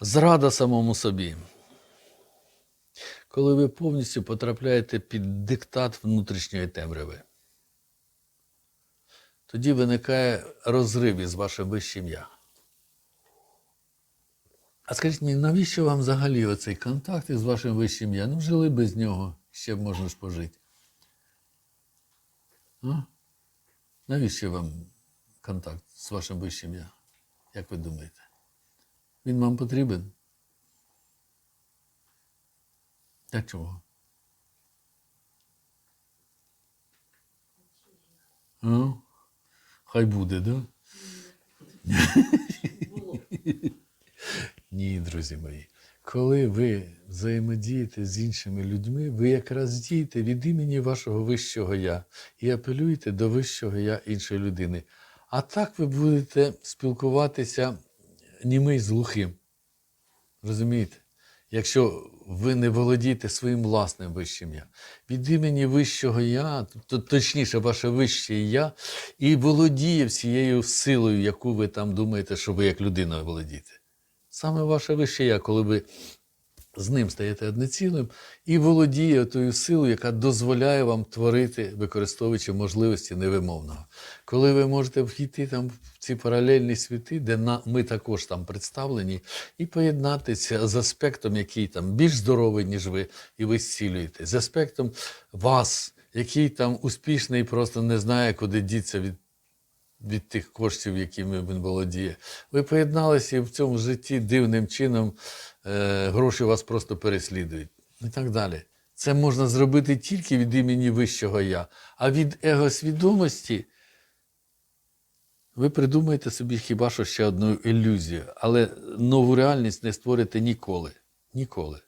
Зрада самому собі. Коли ви повністю потрапляєте під диктат внутрішньої темряви, тоді виникає розрив із вашим вищим я. А скажіть мені, навіщо вам взагалі оцей контакт із вашим вищим я? Ну, жили без нього, ще б можна ж пожити. А? Навіщо вам контакт з вашим вищим я? Як ви думаєте? Він вам потрібен? Для чого? А? Хай буде, да? Ні, друзі мої. Коли ви взаємодієте з іншими людьми, ви якраз дієте від імені вашого вищого я і апелюєте до вищого я іншої людини. А так ви будете спілкуватися німий з глухим. Розумієте? Якщо ви не володієте своїм власним вищим я, від імені вищого я, то точніше, ваше вище я, і володіє всією силою, яку ви там думаєте, що ви як людина володієте. Саме ваше вище я, коли ви з ним стаєте однецілим і володіє тою силою, яка дозволяє вам творити, використовуючи можливості невимовного. Коли ви можете вхійти там в ці паралельні світи, де на, ми також там представлені, і поєднатися з аспектом, який там більш здоровий, ніж ви, і ви зцілюєте, з аспектом вас, який там успішний, просто не знає, куди діться від від тих коштів, якими він володіє. Ви поєдналися і в цьому житті дивним чином гроші вас просто переслідують. І так далі. Це можна зробити тільки від імені вищого я. А від егосвідомості ви придумаєте собі хіба що ще одну ілюзію, але нову реальність не створите ніколи. Ніколи.